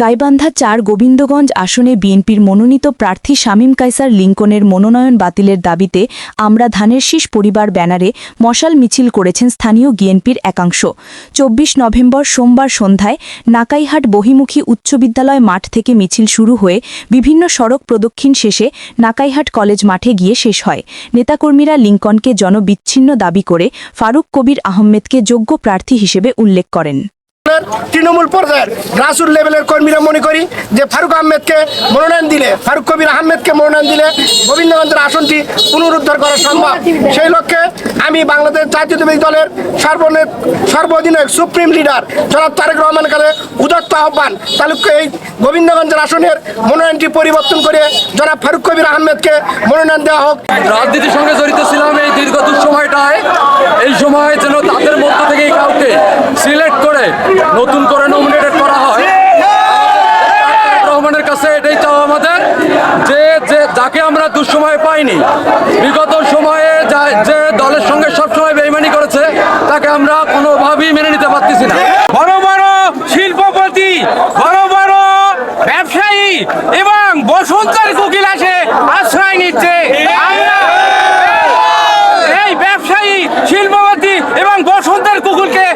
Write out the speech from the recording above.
গাইবান্ধা চার গোবিন্দগঞ্জ আসনে বিএনপির মনোনীত প্রার্থী শামীম কাইসার লিঙ্কনের মনোনয়ন বাতিলের দাবিতে আমরা ধানের শীষ পরিবার ব্যানারে মশাল মিছিল করেছেন স্থানীয় বিএনপির একাংশ। চব্বিশ নভেম্বর সোমবার সন্ধ্যায় নাকাইহাট বহিমুখী উচ্চ বিদ্যালয় মাঠ থেকে মিছিল শুরু হয়ে বিভিন্ন সড়ক প্রদক্ষিণ শেষে নাকাইহাট কলেজ মাঠে গিয়ে শেষ হয়। নেতাকর্মীরা লিঙ্কনকে জনবিচ্ছিন্ন দাবি করে ফারুক কবির আহমেদকে যোগ্য প্রার্থী হিসেবে উল্লেখ করেন। তৃণমূল পর্যায়ের গ্রাসরুট লেভেলের কর্মীরা মনে করি যে ফারুক আহমেদকে মনোনয়ন দিলে, ফারুক কবির আহমেদকে মনোনয়ন দিলে গোবিন্দগঞ্জের আসনটি পুনরুদ্ধার করা সম্ভব। সেই লক্ষ্যে আমি বাংলাদেশ জাতীয়তাবাদী দলের সর্বনে সর্বঅধিনায়ক সুপ্রিম লিডার জনাব তারেক রহমান কালে উদত্ত আহ্বান তালুককে এই গোবিন্দগঞ্জের আসনের মনোনয়নটি পরিবর্তন করে জনাব ফারুক কবির আহমেদকে মনোনয়ন দেওয়া হোক। রাজনীতির সঙ্গে জড়িত ছিলাম এই দীর্ঘ দুঃসময়টায়। এই সময় যেন তাদের মধ্য থেকে কাউকে সিলেক্ট করে নতুন করে নমিনেটেড করা হয়। রহমানের কাছে এটাই চাও আমাদের যে যে, যাকে আমরা দুঃসময় পাইনি, বিগত সময়ে যে দলের সঙ্গে সবসময় বেইমানি করেছে, তাকে আমরা কোনোভাবেই মেনে নিতে পারতেছি না। বড় বড় শিল্পপতি, বড় বড় ব্যবসায়ী এবং বসন্তের কোকিল আসে, আশ্রয় নিচ্ছে। এই ব্যবসায়ী, শিল্পপতি এবং বসন্তের কুকুরকে